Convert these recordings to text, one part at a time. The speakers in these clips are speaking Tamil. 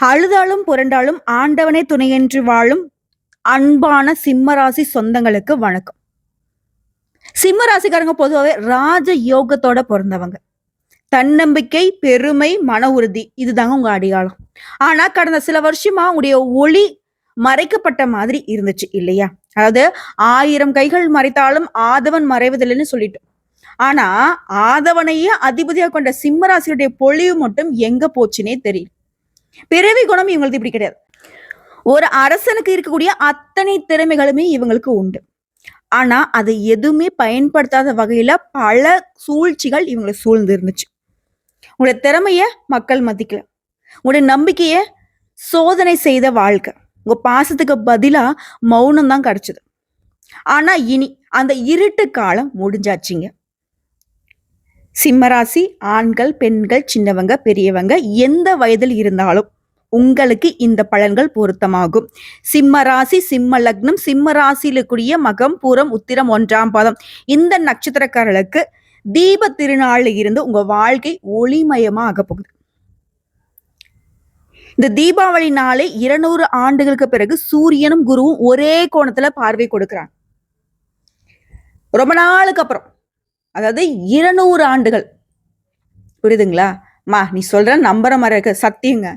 அழுதாலும் புரண்டாலும் ஆண்டவனே துணையென்று வாழும் அன்பான சிம்மராசி சொந்தங்களுக்கு வணக்கம். சிம்மராசிக்காரங்க பொதுவாகவே ராஜ யோகத்தோட பிறந்தவங்க. தன்னம்பிக்கை பெருமை மன உறுதி இதுதாங்க உங்க அடையாளம். ஆனா கடந்த சில வருஷமா உங்களுடைய ஒளி மறைக்கப்பட்ட மாதிரி இருந்துச்சு இல்லையா? அதாவது ஆயிரம் கைகள் மறைத்தாலும் ஆதவன் மறைவதில்லைன்னு சொல்லிட்டோம். ஆனா ஆதவனையே அதிபதியா கொண்ட சிம்மராசியுடைய பொழிவு மட்டும் எங்க போச்சுன்னே தெரியல. பிறவி குணம் இவங்களுக்கு இப்படி கிடையாது. ஒரு அரசனுக்கு இருக்கக்கூடிய அத்தனை திறமைகளுமே இவங்களுக்கு உண்டு. ஆனா அதை எதுவுமே பயன்படுத்தாத வகையில பல சூழ்ச்சிகள் இவங்களை சூழ்ந்து இருந்துச்சு உங்களுடைய திறமைய மக்கள் மதிக்கல. உங்களுடைய நம்பிக்கைய சோதனை செய்த வாழ்க்கை. உங்க பாசத்துக்கு பதிலா மௌனம் தான் கிடைச்சது. ஆனா இனி அந்த இருட்டு காலம் முடிஞ்சாச்சுங்க. சிம்மராசி ஆண்கள் பெண்கள் சின்னவங்க பெரியவங்க எந்த வயதில் இருந்தாலும் உங்களுக்கு இந்த பலன்கள் பொருத்தமாகும். சிம்ம ராசி சிம்ம லக்னம் சிம்ம ராசியிலுக்குரிய கூடிய மகம் பூரம் உத்திரம் ஒன்றாம் பாதம். இந்த நட்சத்திரக்காரர்களுக்கு தீப திருநாளில் இருந்து உங்க வாழ்க்கை ஒளிமயமாக ஆக போகுது. இந்த தீபாவளி நாளை இருநூறு ஆண்டுகளுக்கு பிறகு சூரியனும் குருவும் ஒரே கோணத்துல பார்வை கொடுக்குறாங்க. ரொம்ப நாளுக்கு அப்புறம் அதாவது இருநூறு ஆண்டுகள். புரியுதுங்களா? மா நீ சொல்ற நம்புற மாதிரி இருக்க. சத்தியங்க.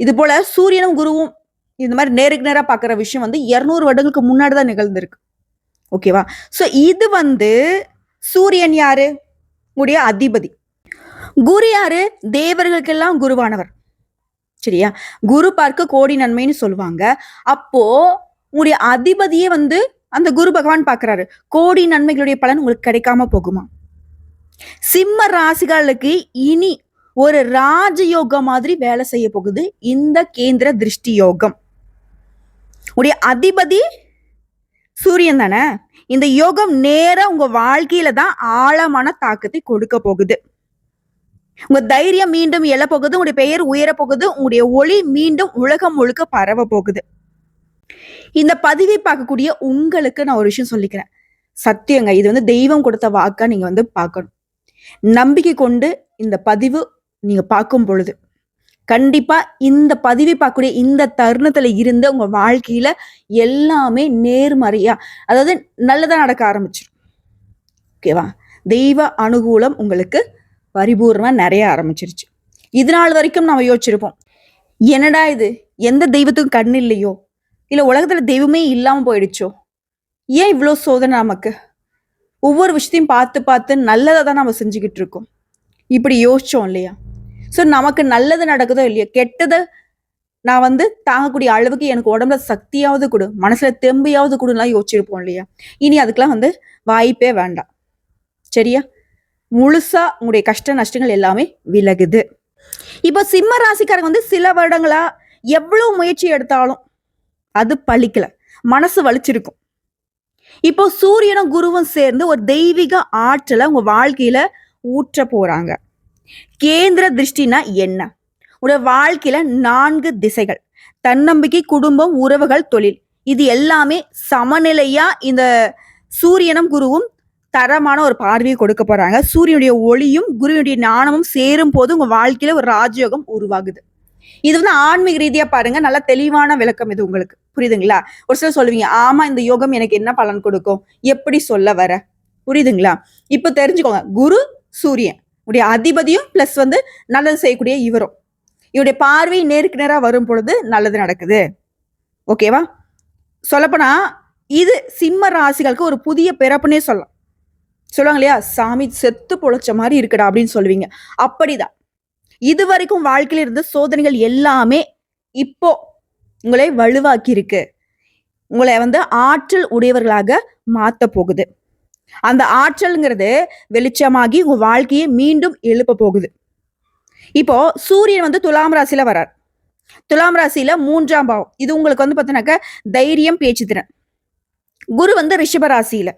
இது போல சூரியனும் குருவும் இந்த மாதிரி நேருக்கு நேராக பார்க்குற விஷயம் வந்து இரநூறு வருடங்களுக்கு முன்னாடி தான் நிகழ்ந்திருக்கு. ஓகேவா ஸோ இது வந்து சூரியன் யாரு? உடைய அதிபதி. குரு யாரு? தேவர்களுக்கெல்லாம் குருவானவர். சரியா? குரு பார்க்க கோடி நன்மைன்னு சொல்லுவாங்க. அப்போ உங்களுடைய அதிபதியே வந்து அந்த குரு பகவான் பார்க்குறாரு கோடி நன்மைகளுடைய பலன் உங்களுக்கு கிடைக்காம போகுமா? சிம்ம ராசிகளுக்கு இனி ஒரு ராஜயோகம் மாதிரி வேலை செய்ய போகுது. இந்த கேந்திர திருஷ்டி யோகம். உடைய அதிபதி சூரியன் தானே? இந்த யோகம் நேரா உங்க வாழ்க்கையில தான் ஆழமான தாக்கத்தை கொடுக்க போகுது. உங்க தைரியம் மீண்டும் எழ போகுது உங்களுடைய பெயர் உயர போகுது உங்களுடைய ஒளி மீண்டும் உலகம் முழுக்க பரவ போகுது. இந்த பதிவை பார்க்கக்கூடிய உங்களுக்கு நான் ஒரு விஷயம் சொல்லிக்கிறேன். சத்தியங்க இது வந்து தெய்வம் கொடுத்த வாக்கா நீங்க வந்து பார்க்கணும். நம்பிக்கை கொண்டு இந்த பதிவு நீங்க பார்க்கும் பொழுது கண்டிப்பா இந்த பதிவை பார்க்கக்கூடிய இந்த தருணத்துல இருந்து உங்க வாழ்க்கையில எல்லாமே நேர்மறையா அதாவது நல்லதா நடக்க ஆரம்பிச்சிடும் ஓகேவா தெய்வ அனுகூலம் உங்களுக்கு பரிபூர்ணமா நிறைய ஆரம்பிச்சிருச்சு. இது நாள் வரைக்கும் நம்ம யோசிச்சிருப்போம் என்னடா இது? எந்த தெய்வத்துக்கும் கண் இல்லையோ? இல்லை உலகத்தில் தெய்வமே இல்லாமல் போயிடுச்சோ? ஏன் இவ்வளோ சோதனை நமக்கு? ஒவ்வொரு விஷயத்தையும் பார்த்து பார்த்து நல்லதை தான் நம்ம செஞ்சுக்கிட்டு இருக்கோம். இப்படி யோசித்தோம் இல்லையா? ஸோ நமக்கு நல்லது நடக்குதோ இல்லையோ? கெட்டதை நான் வந்து தாங்கக்கூடிய அளவுக்கு எனக்கு உடம்புல சக்தியாவது கொடு மனசுல தெம்பையாவது கொடுலாம் யோசிச்சிருப்போம் இல்லையா? இனி அதுக்கெல்லாம் வந்து வாய்ப்பே வேண்டாம். சரியா? முழுசா உங்களுடைய கஷ்ட நஷ்டங்கள் எல்லாமே விலகுது. இப்போ சிம்ம ராசிக்காரங்க வந்து சில வருடங்களா எவ்வளவு முயற்சி எடுத்தாலும் அது பழிக்கல. மனசு வலிச்சிருக்கும். இப்போ சூரியனும் குருவும் சேர்ந்து ஒரு தெய்வீக ஆற்றலை உங்க வாழ்க்கையில ஊற்ற போறாங்க. கேந்திர திருஷ்டினா என்ன? உடைய வாழ்க்கையில நான்கு திசைகள். தன்னம்பிக்கை குடும்பம் உறவுகள் தொழில். இது எல்லாமே சமநிலையா இந்த சூரியனும் குருவும் தரமான ஒரு பார்வையை கொடுக்க போறாங்க. சூரியனுடைய ஒளியும் குருவினுடைய ஞானமும் சேரும் போது உங்க வாழ்க்கையில ஒரு ராஜயோகம் உருவாகுது. இது வந்து ஆன்மீக ரீதியா பாருங்க நல்ல தெளிவான விளக்கம் இது உங்களுக்கு. புரியுதுங்களா? ஒரு சிலர் சொல்லுவீங்க ஆமா இந்த யோகம் எனக்கு என்ன பலன் கொடுக்கும்? எப்படி சொல்ல வர? புரியுதுங்களா? இப்போ தெரிஞ்சுக்கோங்க குரு சூரியன் உடைய அதிபதியும் பிளஸ் வந்து நல்லது செய்யக்கூடிய இவரும். இவருடைய பார்வை நேருக்கு நேராக வரும் பொழுது நல்லது நடக்குது. ஓகேவா சொல்லப்போனா இது சிம்ம ராசிகளுக்கு ஒரு புதிய பிறப்புனே சொல்லலாம். சொல்லுவாங்க இல்லையா? சாமி செத்து பொழைச்ச மாதிரி இருக்குடா அப்படின்னு சொல்லுவீங்க. அப்படிதான். இது வரைக்கும் வாழ்க்கையில இருந்த சோதனைகள் எல்லாமே இப்போ உங்களை வலுவாக்கி இருக்கு உங்களை வந்து ஆற்றல் உடையவர்களாக மாத்த போகுது. அந்த ஆற்றல்ங்கிறது வெளிச்சமாகி உங்க வாழ்க்கையை மீண்டும் எழுப்ப போகுது. இப்போ சூரியன் வந்து துலாம் ராசியில வரார். துலாம் ராசியில மூன்றாம் பாவம். இது உங்களுக்கு வந்து பார்த்தீங்கன்னாக்க தைரியம் பேச்சு திறன். குரு வந்து ரிஷப ராசியில.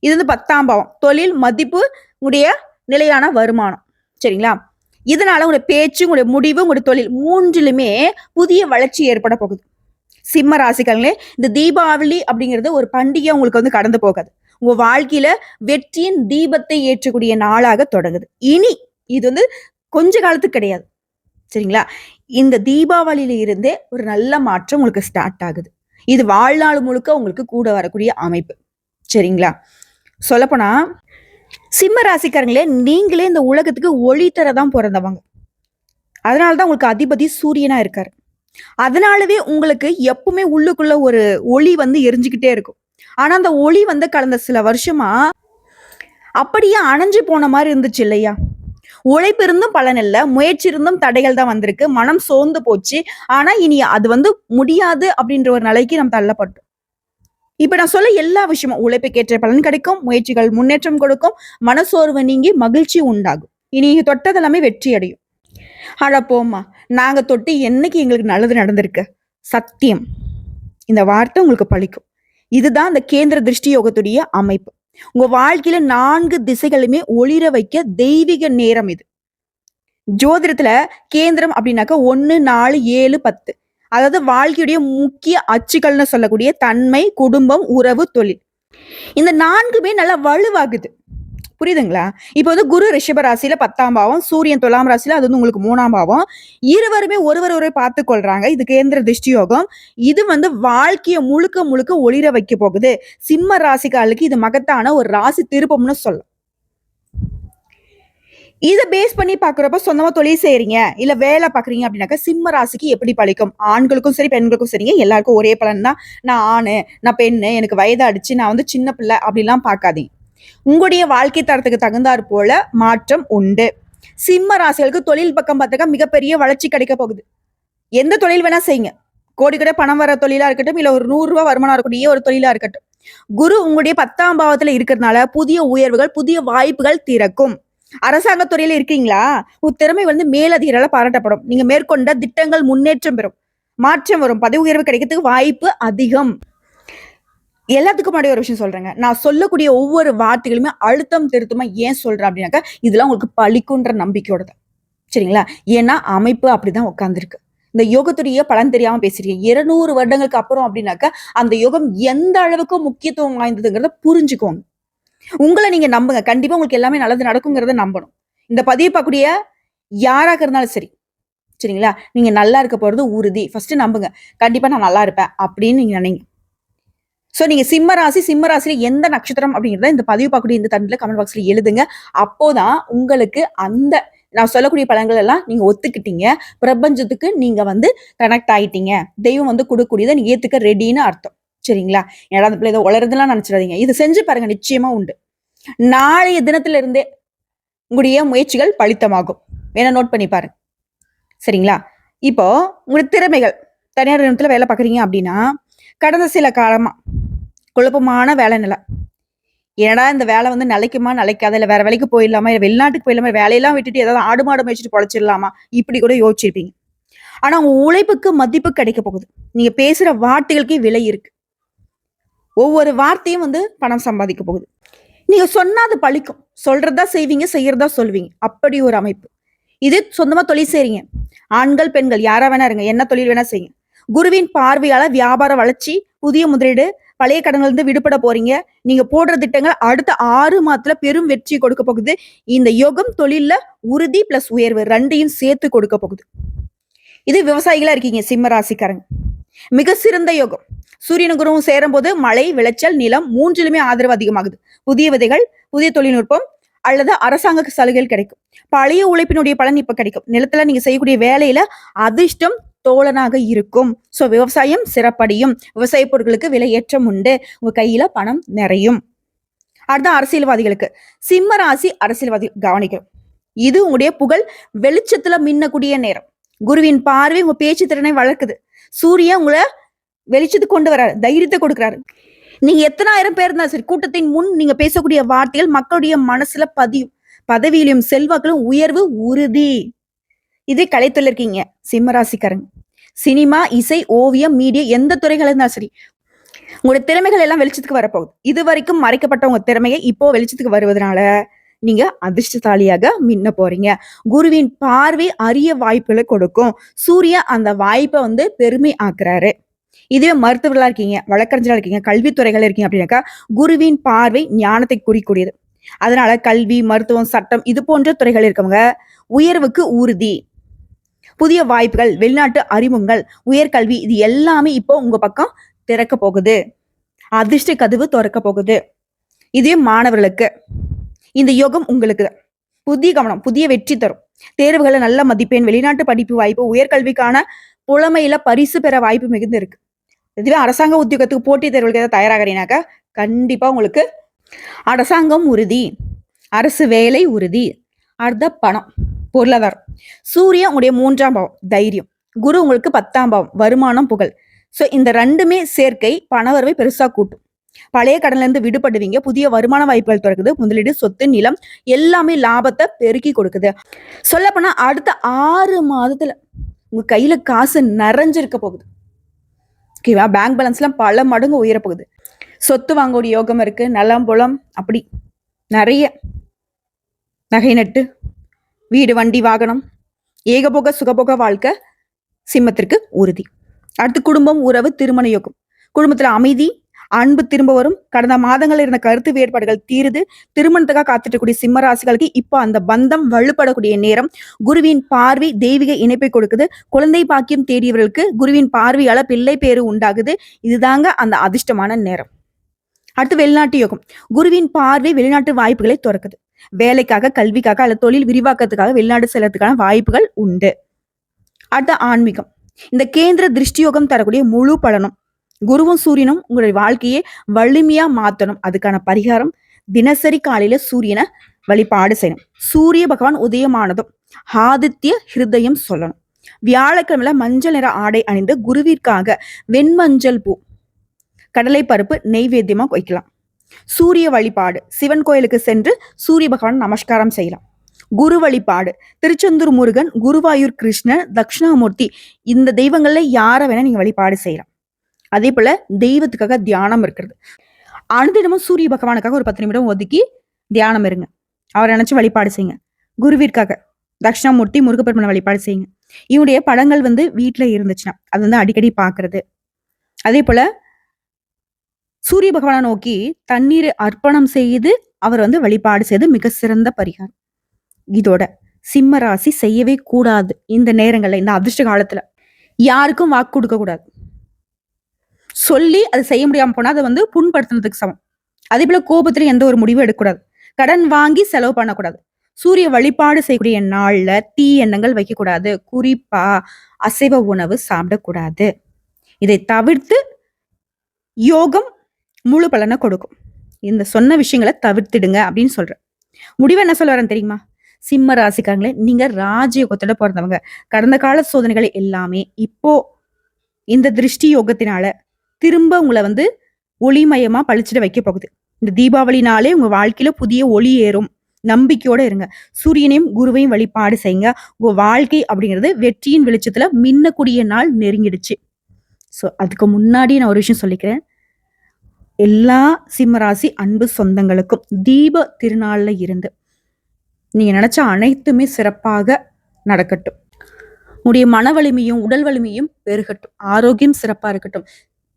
இது வந்து பத்தாம் பாவம். தொழில் மதிப்பு உடைய நிலையான வருமானம். சரிங்களா? இதனால உங்களுடைய பேச்சு உங்களுடைய முடிவு உங்களுடைய தொழில் மூன்றிலுமே புதிய வளர்ச்சி ஏற்பட போகுது. சிம்ம ராசிகளே இந்த தீபாவளி அப்படிங்கிறது ஒரு பண்டிகை உங்களுக்கு வந்து கடந்து போகாது. உங்க வாழ்க்கையில வெற்றியின் தீபத்தை ஏற்றக்கூடிய நாளாக தொடங்குது. இனி இது வந்து கொஞ்ச காலத்துக்கு கிடையாது. சரிங்களா? இந்த தீபாவளியில இருந்தே ஒரு நல்ல மாற்றம் உங்களுக்கு ஸ்டார்ட் ஆகுது. இது வாழ்நாள் முழுக்க உங்களுக்கு கூட வரக்கூடிய அமைப்பு. சரிங்களா? சொல்லப்போனா சிம்ம ராசிக்காரங்களே நீங்களே இந்த உலகத்துக்கு ஒளி தரதான் பிறந்தவங்க. அதனால தான் உங்களுக்கு அதிபதி சூரியனா இருக்காரு. அதனாலவே உங்களுக்கு எப்பவுமே உள்ளுக்குள்ள ஒரு ஒளி வந்து எரிஞ்சுக்கிட்டே இருக்கும். ஆனா அந்த ஒளி வந்து கடந்த சில வருஷமா அப்படியே அணைஞ்சு போன மாதிரி இருந்துச்சு இல்லையா? உழைப்பு இருந்தும் பலன் இல்லை முயற்சி இருந்தும் தடைகள் தான் வந்திருக்கு மனம் சோர்ந்து போச்சு. ஆனா இனி அது வந்து முடியாது அப்படின்ற ஒரு நிலைக்கு நம்ம தள்ளப்பட்டோம். இப்ப நான் சொல்ல எல்லா விஷயமும் உழைப்புக்கேற்ற பலன் கிடைக்கும் முயற்சிகள் முன்னேற்றம் கொடுக்கும் மனசோர்வு நீங்கி மகிழ்ச்சி உண்டாகும். இனி தொட்டதெல்லாமே தொட்டது எல்லாமே வெற்றி அடையும் அட போம்மா நாங்க தொட்டு என்னைக்கு எங்களுக்கு நல்லது நடந்திருக்கு? சத்தியம். இந்த வார்த்தை உங்களுக்கு பழிக்கும். இதுதான் இந்த கேந்திர திருஷ்டி யோகத்துடைய அமைப்பு. உங்க வாழ்க்கையில நான்கு திசைகளுமே ஒளிர வைக்க தெய்வீக நேரம் இது. ஜோதிடத்துல கேந்திரம் அப்படின்னாக்கா ஒன்னு நாலு ஏழு பத்து. அதாவது வாழ்க்கையுடைய முக்கிய அச்சுக்கள்னு சொல்லக்கூடிய தன்மை குடும்பம் உறவு தொழில். இந்த நான்குமே நல்லா வலுவாகுது. புரியுதுங்களா? இப்போ வந்து குரு ரிஷப ராசியில பத்தாம் பாவம் சூரியன் துலாம் ராசியில அது வந்து உங்களுக்கு மூணாம் பாவம். இருவருமே ஒருவர் ஒருவர் பார்த்து கொள்றாங்க. இது கேந்திர திருஷ்டி யோகம். இது வந்து வாழ்க்கையை முழுக்க முழுக்க ஒளிர வைக்க போகுது. சிம்ம ராசிக்காலுக்கு இது மகத்தான ஒரு ராசி திருப்பம்னு சொல்லலாம். இதை பேஸ் பண்ணி பாக்குறப்ப சொந்தமா தொழில் செய்யறீங்க. இல்ல வேலை பாக்குறீங்க அப்படின்னாக்கா சிம்ம ராசிக்கு எப்படி பழிக்கும்? ஆண்களுக்கும் சரி பெண்களுக்கும் சரிங்க. எல்லாருக்கும் ஒரே பலன் தான். நான் ஆணு நான் பெண்ணு எனக்கு வயதாடிச்சு நான் வந்து சின்ன பிள்ளை அப்படிலாம் பார்க்காதீங்க. உங்களுடைய வாழ்க்கை தரத்துக்கு தகுந்தாற் போல மாற்றம் உண்டு. சிம்ம ராசிகளுக்கு தொழில் பக்கம் பார்த்தாக்கா மிகப்பெரிய வளர்ச்சி கிடைக்க போகுது. எந்த தொழில் வேணா செய்யுங்க. கோடி கூட பணம் வர தொழிலா இருக்கட்டும் இல்ல ஒரு நூறு ரூபாய் வருமானம் இருக்கக்கூடிய ஒரு தொழிலா இருக்கட்டும். குரு உங்களுடைய பத்தாம் பாவத்துல இருக்கிறதுனால புதிய உயர்வுகள் புதிய வாய்ப்புகள் திறக்கும். அரசாங்க துறையில இருக்கீங்களா? உன் திறமை வந்து மேலதிகாரால பாராட்டப்படும். நீங்க மேற்கொண்ட திட்டங்கள் முன்னேற்றம் பெறும். மாற்றம் வரும். பதவி உயர்வு கிடைக்கிறதுக்கு வாய்ப்பு அதிகம். எல்லாத்துக்கும் முன்னாடி ஒரு விஷயம் சொல்றேங்க. நான் சொல்லக்கூடிய ஒவ்வொரு வார்த்தைகளுமே அழுத்தம் திருத்தமா ஏன் சொல்றேன் அப்படின்னாக்கா இதெல்லாம் உங்களுக்கு பழிக்குன்ற நம்பிக்கையோட தான் சரிங்களா? ஏன்னா அமைப்பு அப்படிதான் உட்காந்துருக்கு இந்த யோகத்துடைய பலன் தெரியாம பேசுறீங்க. இருநூறு வருடங்களுக்கு அப்புறம் அப்படின்னாக்கா அந்த யோகம் எந்த அளவுக்கு முக்கியத்துவம் வாய்ந்ததுங்கிறத புரிஞ்சுக்கோங்க. உங்களை நீங்க நம்புங்க. கண்டிப்பா உங்களுக்கு எல்லாமே நல்லது நடக்குங்கிறத நம்பணும். இந்த பதிவு பார்க்கக்கூடிய யாராக இருந்தாலும் சரி சரிங்களா? நீங்க நல்லா இருக்க போறது உறுதி. ஃபர்ஸ்ட் நம்புங்க. கண்டிப்பா நான் நல்லா இருப்பேன் அப்படின்னு நீங்க நினைங்க. ஸோ நீங்க சிம்ம ராசி சிம்ம ராசியில எந்த நட்சத்திரம் அப்படிங்கிறத இந்த பதிவு பார்க்கக்கூடிய இந்த தண்டில் கமெண்ட் பாக்ஸ்ல எழுதுங்க. அப்போதான் உங்களுக்கு அந்த நான் சொல்லக்கூடிய பழங்கள் எல்லாம் நீங்க ஒத்துக்கிட்டீங்க. பிரபஞ்சத்துக்கு நீங்க வந்து கனெக்ட் ஆயிட்டீங்க. தெய்வம் வந்து கொடுக்கக்கூடியதை நீங்க ஏத்துக்க ரெடின்னு அர்த்தம். சரிங்களா? ஏன்னா அந்த பிள்ளை ஏதோ உளருதுலாம் நினைச்சிடாதீங்க. இது செஞ்சு பாருங்க நிச்சயமா உண்டு. நாளைய தினத்துல இருந்தே உங்களுடைய முயற்சிகள் பலித்தமாகும். வேணா நோட் பண்ணி பாருங்க. சரிங்களா? இப்போ உங்களுடைய திறமைகள். தனியார் நிறுவனத்தில் வேலை பார்க்குறீங்க அப்படின்னா கடந்த சில காலமாக குழப்பமான வேலை நிலை. ஏன்னா இந்த வேலை வந்து நிலைக்குமா நிலைக்காத? இல்லை வேற வேலைக்கு போயிடலாமா? இல்லை வெளிநாட்டுக்கு போயிடலாமா? வேலையெல்லாம் விட்டுட்டு ஏதாவது ஆடு மாடு மேய்ச்சிட்டு பொழைச்சிடலாமா? இப்படி கூட யோசிச்சிருப்பீங்க. ஆனால் உங்கள் உழைப்புக்கு மதிப்பு கிடைக்க போகுது. நீங்கள் பேசுகிற வார்த்தைகளுக்கே விலை இருக்குது ஒவ்வொரு வார்த்தையும் வந்து பணம் சம்பாதிக்க போகுது. நீங்க சொன்னா அது பழிக்கும். சொல்றதா செய்வீங்க செய்யறதா சொல்வீங்க அப்படி ஒரு அமைப்பு. இது சொந்தமா தொழில் செய்றீங்க. ஆண்கள் பெண்கள் யாரா வேணா இருங்க. என்ன தொழில் வேணா செய்யுங்க. குருவின் பார்வையால வியாபார வளர்ச்சி புதிய முதலீடு பழைய கடன்கள் இருந்து விடுபட போறீங்க. நீங்க போடுற திட்டங்கள் அடுத்த ஆறு மாதத்துல பெரும் வெற்றி கொடுக்க போகுது. இந்த யோகம் தொழில்ல உறுதி பிளஸ் உயர்வு ரெண்டையும் சேர்த்து கொடுக்க போகுது. இது விவசாயிகளா இருக்கீங்க சிம்ம ராசிக்காரங்க. மிக சிறந்த யோகம். சூரியன் குருவும் சேரும் போது மழை விளைச்சல் நிலம் மூன்றிலுமே ஆதரவு அதிகமாகுது. புதிய விதைகள் புதிய தொழில்நுட்பம் அல்லது அரசாங்க சலுகைகள் கிடைக்கும். பழைய உழைப்பினுடைய பலன் இப்ப கிடைக்கும். நிலத்துல நீங்க செய்யக்கூடிய வேலையில அதிர்ஷ்டம் தோழனாக இருக்கும். சோ விவசாயம் சிறப்படையும். விவசாய பொருட்களுக்கு விலையேற்றம் உண்டு. உங்க கையில பணம் நிறையும். அடுத்த அரசியல்வாதிகளுக்கு. சிம்ம ராசி அரசியல்வாதி கவனிக்கும் இது உங்களுடைய புகழ் வெளிச்சத்துல மின்னக்கூடிய நேரம். குருவின் பார்வை உங்க பேச்சு திறனை வளர்க்குது. சூரியன் உங்களை வெளிச்சத்துக்கு கொண்டு வராரு தைரியத்தை கொடுக்குறாரு. நீங்க எத்தனாயிரம் பேர் இருந்தாலும் சரி கூட்டத்தின் முன் நீங்க பேசக்கூடிய வார்த்தைகள் மக்களுடைய மனசுல பதியும். பதவியிலும் செல்வாக்களும் உயர்வு உறுதி. இதே கலைத்துல இருக்கீங்க சிம்மராசிக்காரங்க. சினிமா இசை ஓவியம் மீடியா எந்த துறைகள் இருந்தாலும் சரி உங்களுடைய திறமைகள் எல்லாம் வெளிச்சத்துக்கு வரப்போகுது. இது வரைக்கும் மறைக்கப்பட்ட உங்க திறமையை இப்போ வெளிச்சத்துக்கு வருவதனால நீங்க அதிர்ஷ்டசாலியாக மின்ன போறீங்க. குருவின் பார்வை அரிய வாய்ப்புகளை கொடுக்கும். சூரிய அந்த வாய்ப்பை வந்து பெருமை ஆக்குறாரு. இதுவே மருத்துவர்களா இருக்கீங்க வழக்கறிஞரா இருக்கீங்க கல்வித்துறைகள் இருக்கீங்க அப்படின்னாக்கா குருவின் பார்வை ஞானத்தை குறிக்கூடியது அதனால கல்வி மருத்துவம் சட்டம் இது போன்ற துறைகள் இருக்கவங்க உயர்வுக்கு உறுதி. புதிய வாய்ப்புகள் வெளிநாட்டு அறிமுகங்கள் உயர்கல்வி இது எல்லாமே இப்போ உங்க பக்கம் திறக்க போகுது. அதிர்ஷ்ட கதவு திறக்க போகுது. இதே மாணவர்களுக்கு. இந்த யோகம் உங்களுக்கு தான். புதிய கவனம் புதிய வெற்றி தரும். தேர்வுகளை நல்ல மதிப்பெண் வெளிநாட்டு படிப்பு வாய்ப்பு உயர்கல்விக்கான புலமையில பரிசு பெற வாய்ப்பு மிகுந்து இருக்கு இதுவே அரசாங்க உத்தியோகத்துக்கு போட்டித் தேர்வுகளுக்கு ஏதாவது தயாராகிறீனாக்கா கண்டிப்பா உங்களுக்கு அரசாங்கம் உறுதி அரசு வேலை உறுதி அடுத்த பணம் பொருளாதாரம். சூரியன் உங்களுடைய மூன்றாம் பாவம் தைரியம். குரு உங்களுக்கு பத்தாம் பாவம் வருமானம் புகழ். ஸோ இந்த ரெண்டுமே சேர்க்கை பணவரவை பெருசா கூட்டும். பழைய கடன்ல இருந்து விடுபடுவீங்க. புதிய வருமான வாய்ப்புகள் திறக்குது. முதலீடு சொத்து நிலம் எல்லாமே லாபத்தை பெருக்கி கொடுக்குது. சொல்லப்போனா அடுத்த ஆறு மாதத்துல உங்க கையில காசு நிறைஞ்சிருக்க போகுது. ஓகேவா பேங்க் பேலன்ஸ்லாம் பல மடங்கு உயர போகுது சொத்து வாங்கக்கூடிய யோகம் இருக்கு. நலம் புலம் அப்படி நிறைய நகை நட்டு வீடு வண்டி வாகனம் ஏகபோக சுகபோக வாழ்க்கை சிம்மத்திற்கு உறுதி. அடுத்து குடும்பம் உறவு திருமண யோகம். குடும்பத்துல அமைதி அன்பு திரும்ப வரும். கடந்த மாதங்களில் இருந்த கருத்து வேறுபாடுகள் தீருது. திருமணத்துக்காக காத்திருக்கக்கூடிய கூடிய சிம்ம ராசிகளுக்கு இப்போ அந்த பந்தம் வலுப்படக்கூடிய நேரம். குருவின் பார்வை தெய்வீக இணைப்பை கொடுக்குது. குழந்தை பாக்கியம் தேடியவர்களுக்கு குருவின் பார்வையால பிள்ளை பேரு உண்டாகுது. இதுதாங்க அந்த அதிர்ஷ்டமான நேரம். அடுத்து வெளிநாட்டு யோகம். குருவின் பார்வை வெளிநாட்டு வாய்ப்புகளை திறக்குது. வேலைக்காக கல்விக்காக அல்லது தொழில் விரிவாக்கத்துக்காக வெளிநாடு செல்றதுக்கான வாய்ப்புகள் உண்டு. அடுத்த ஆன்மீகம். இந்த கேந்திர திருஷ்டியோகம் தரக்கூடிய முழு பலனும். குருவும் சூரியனும் உங்களுடைய வாழ்க்கையை வலிமையா மாத்தணும். அதுக்கான பரிகாரம் தினசரி காலையில சூரியனை வழிபாடு செய்யணும். சூரிய பகவான் உதயமானதும் ஆதித்ய ஹிருதயம் சொல்லணும். வியாழக்கிழமையில மஞ்சள் நிற ஆடை அணிந்து குருவிற்காக வெண்மஞ்சள் பூ கடலை பருப்பு நெய்வேத்தியமா வைக்கலாம். சூரிய வழிபாடு சிவன் கோயிலுக்கு சென்று சூரிய பகவான் நமஸ்காரம் செய்யலாம். குரு வழிபாடு திருச்செந்தூர் முருகன் குருவாயூர் கிருஷ்ணன் தட்சிணாமூர்த்தி இந்த தெய்வங்கள்ல யாரை வேணா நீங்க வழிபாடு செய்யலாம். அதே போல தெய்வத்துக்காக தியானம் இருக்கிறது. அனுதினமும் சூரிய பகவானுக்காக ஒரு பத்து நிமிடம் ஒதுக்கி தியானம் இருங்க. அவரை நினைச்சு வழிபாடு செய்யுங்க. குருவிற்காக தட்சிணாமூர்த்தி முருகப்பெருமனை வழிபாடு செய்யுங்க. இவனுடைய படங்கள் வந்து வீட்டுல இருந்துச்சுன்னா அது வந்து அடிக்கடி பாக்குறது. அதே போல சூரிய பகவானை நோக்கி தண்ணீர் அர்ப்பணம் செய்து அவர் வந்து வழிபாடு செய்து மிக சிறந்த பரிகாரம். இதோட சிம்ம ராசி செய்யவே கூடாது இந்த நேரங்கள்ல இந்த அதிர்ஷ்ட காலத்துல. யாருக்கும் வாக்கு கொடுக்க கூடாது. சொல்லி அது செய்ய முடியாமல் போனால் அதை வந்து புண்படுத்துனதுக்கு சமம். அதே போல கோபத்தில் எந்த ஒரு முடிவும் எடுக்கக்கூடாது. கடன் வாங்கி செலவு பண்ணக்கூடாது. சூரிய வழிபாடு செய்யக்கூடிய நாள்ல தீ எண்ணங்கள் வைக்கக்கூடாது. குறிப்பா அசைவ உணவு சாப்பிடக்கூடாது. இதை தவிர்த்து யோகம் முழு பலனை கொடுக்கும். இந்த சொன்ன விஷயங்களை தவிர்த்திடுங்க அப்படின்னு சொல்றேன். முடிவு என்ன சொல்ல வரேன் தெரியுமா? சிம்ம ராசிக்காரங்களே நீங்க ராஜயோகத்தோட பிறந்தவங்க. கடந்த கால சோதனைகள் எல்லாமே இப்போ இந்த திருஷ்டி யோகத்தினால திரும்ப உங்களை வந்து ஒளிமயமா பழிச்சிட வைக்க போகுது. இந்த தீபாவளினாலே உங்க வாழ்க்கையில புதிய ஒளி ஏறும். நம்பிக்கையோட இருங்க. சூரியனையும் குருவையும் வழிபாடு செய்யுங்க. உங்க வாழ்க்கை அப்படிங்கிறது வெற்றியின் வெளிச்சத்துல மின்னக்கூடிய நாள் நெருங்கிடுச்சு. ஸோ அதுக்கு முன்னாடி நான் ஒரு விஷயம் சொல்லிக்கிறேன். எல்லா சிம்மராசி அன்பு சொந்தங்களுக்கும் தீப திருநாள்ல இருந்து நீங்க நினைச்ச அனைத்துமே சிறப்பாக நடக்கட்டும். உங்களுடைய மன வலிமையும் உடல் வலிமையும் பெருகட்டும். ஆரோக்கியம் சிறப்பா இருக்கட்டும்.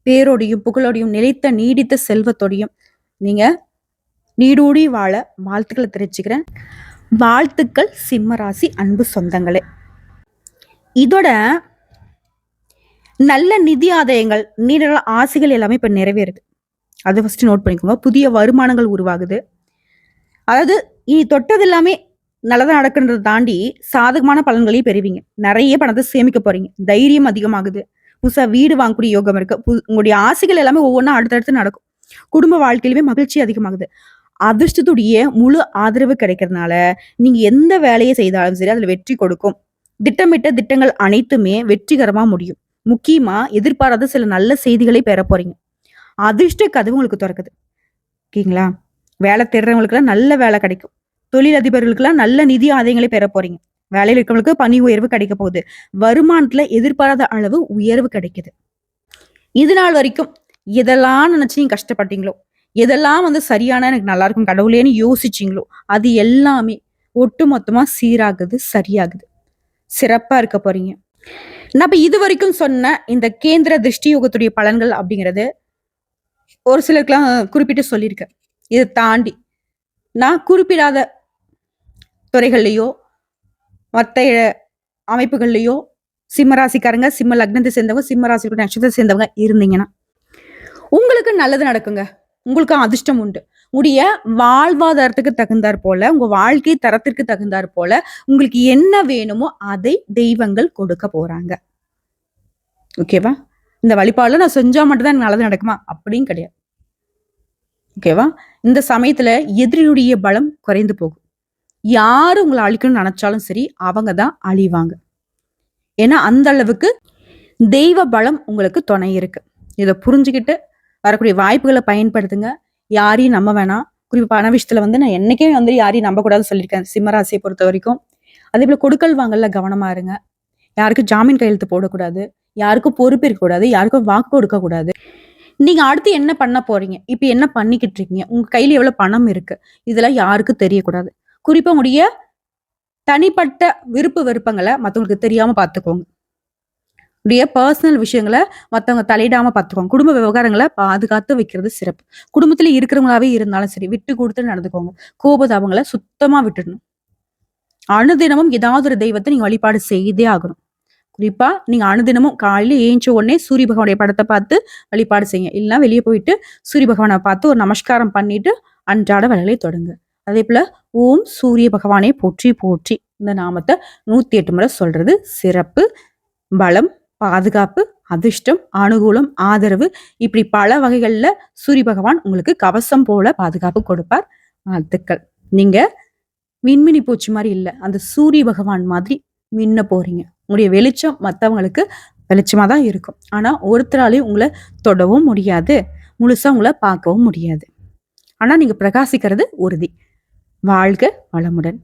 பேரோடையும் புகழோடையும் நிலைத்த நீடித்த செல்வத்தோடையும் நீங்க நீடூடி வாழ வாழ்த்துக்களை தெரிவிச்சுக்கிறேன். வாழ்த்துக்கள் சிம்மராசி அன்பு சொந்தங்களே. இதோட நல்ல நிதி ஆதாயங்கள் நீண்ட ஆசைகள் எல்லாமே இப்போ நிறைவேறுது. அதை ஃபர்ஸ்ட் நோட் பண்ணிக்கோங்க. புதிய வருமானங்கள் உருவாகுது. அதாவது இனி தொட்டது எல்லாமே நல்லதாக நடக்குன்றதை தாண்டி சாதகமான பலன்களையும் பெறுவீங்க. நிறைய பணத்தை சேமிக்க போறீங்க. தைரியம் அதிகமாகுது. புதுசா வீடு வாங்கக்கூடிய யோகம் இருக்கு. உங்களுடைய ஆசைகள் எல்லாமே ஒவ்வொன்றா அடுத்தடுத்து நடக்கும். குடும்ப வாழ்க்கையிலுமே மகிழ்ச்சி அதிகமாகுது. அதிர்ஷ்டத்துடைய முழு ஆதரவு கிடைக்கிறதுனால நீங்க எந்த வேலையை செய்தாலும் சரி அதுல வெற்றி கொடுக்கும். திட்டமிட்ட திட்டங்கள் அனைத்துமே வெற்றிகரமா முடியும். முக்கியமா எதிர்பாராத சில நல்ல செய்திகளை பெற போறீங்க. அதிர்ஷ்ட கதவு உங்களுக்கு திறக்குது. ஓகேங்களா? வேலை தேடுறவங்களுக்குலாம் நல்ல வேலை கிடைக்கும். தொழில் அதிபர்களுக்கெல்லாம் நல்ல நிதி ஆதாயங்களை பெற போறீங்க. வேலையில் இருக்கவங்களுக்கு பணி உயர்வு கிடைக்க போகுது. வருமானத்துல எதிர்பாராத அளவு உயர்வு கிடைக்குது. இது நாள் வரைக்கும் எதெல்லாம் நினைச்சு நீங்க கஷ்டப்பட்டீங்களோ எதெல்லாம் வந்து சரியான எனக்கு நல்லா இருக்கும் கடவுளேன்னு யோசிச்சீங்களோ அது எல்லாமே ஒட்டு மொத்தமா சீராகுது சரியாகுது. சிறப்பா இருக்க போறீங்க. நம்ம இது வரைக்கும் சொன்ன இந்த கேந்திர திருஷ்டி யோகத்துடைய பலன்கள் அப்படிங்கிறது ஒரு சிலருக்குலாம் குறிப்பிட்டு சொல்லியிருக்கேன். இதை தாண்டி நான் குறிப்பிடாத துறைகள்லையோ மற்ற அமைப்புகள்லையோ சிம்ம ராசிக்காரங்க சிம்ம லக்னத்தை சேர்ந்தவங்க சிம்ம ராசி நட்சத்திரத்தை சேர்ந்தவங்க இருந்தீங்கன்னா உங்களுக்கு நல்லது நடக்குங்க. உங்களுக்கு அதிர்ஷ்டம் உண்டு. உடைய வாழ்வாதாரத்துக்கு தகுந்தாற் போல உங்க வாழ்க்கை தரத்திற்கு தகுந்தாற் போல உங்களுக்கு என்ன வேணுமோ அதை தெய்வங்கள் கொடுக்க போறாங்க. ஓகேவா இந்த வழிபாடுல நான் செஞ்சா மட்டும்தான் எனக்கு நல்லது நடக்குமா? அப்படின்னு கிடையாது. ஓகேவா இந்த சமயத்துல எதிரியுடைய பலம் குறைந்து போகும். யார் உங்களை அழிக்கணும்னு நினைச்சாலும் சரி அவங்க தான் அழிவாங்க. ஏன்னா அந்த அளவுக்கு தெய்வ பலம் உங்களுக்கு துணை இருக்கு. இதை புரிஞ்சுக்கிட்டு வரக்கூடிய வாய்ப்புகளை பயன்படுத்துங்க. யாரையும் நம்ப வேணாம். குறிப்பா பண விஷயத்துல வந்து நான் என்னைக்கே வந்து யாரையும் நம்பக்கூடாதுன்னு சொல்லியிருக்கேன். சிம்மராசியை பொறுத்த வரைக்கும் அதே போல கொடுக்கல் வாங்கல கவனமா இருங்க. யாருக்கும் ஜாமீன் கையெழுத்து போடக்கூடாது. யாருக்கும் பொறுப்பு இருக்கக்கூடாது. யாருக்கும் வாக்கு கொடுக்க கூடாது நீங்க அடுத்து என்ன பண்ண போறீங்க? இப்ப என்ன பண்ணிக்கிட்டு இருக்கீங்க? உங்க கையில எவ்வளவு பணம் இருக்கு? இதெல்லாம் யாருக்கும் தெரியக்கூடாது. குறிப்பா உடைய தனிப்பட்ட விருப்பு விருப்பங்களை மற்றவங்களுக்கு தெரியாம பார்த்துக்கோங்க உடைய பர்சனல் விஷயங்களை மற்றவங்க தலையிடாம பார்த்துக்கோங்க குடும்ப விவகாரங்களை பாதுகாத்து வைக்கிறது சிறப்பு. குடும்பத்துல இருக்கிறவங்களாவே இருந்தாலும் சரி விட்டு கொடுத்து நடந்துக்கோங்க. கோபதாபங்களை சுத்தமா விட்டுடணும். அனுதினமும் ஏதாவது ஒரு தெய்வத்தை நீங்க வழிபாடு செய்தே ஆகணும். குறிப்பா நீங்க அனுதினமும் காலையில ஏஞ்ச உடனே சூரிய பகவானுடைய படத்தை பார்த்து வழிபாடு செய்யுங்க. இல்லைன்னா வெளியே போயிட்டு சூரிய பகவானை பார்த்து ஒரு நமஸ்காரம் பண்ணிட்டு அன்றாட வேலைகளை தொடங்க. அதே போல் ஓம் சூரிய பகவானை போற்றி போற்றி இந்த நாமத்தை நூற்றி எட்டு முறை சொல்றது சிறப்பு பலம் பாதுகாப்பு அதிர்ஷ்டம் அனுகூலம் ஆதரவு இப்படி பல வகைகளில் சூரிய பகவான் உங்களுக்கு கவசம் போல பாதுகாப்பு கொடுப்பார். வாழ்த்துக்கள். நீங்க விண்மினி பூச்சி மாதிரி இல்லை அந்த சூரிய பகவான் மாதிரி மின்ன போறீங்க. உங்களுடைய வெளிச்சம் மற்றவங்களுக்கு வெளிச்சமாக தான் இருக்கும். ஆனால் ஒருத்தராலையும் உங்களை தொடவும் முடியாது முழுசா உங்களை பார்க்கவும் முடியாது. ஆனால் நீங்கள் பிரகாசிக்கிறது உறுதி. வாழ்க வளமுடன்.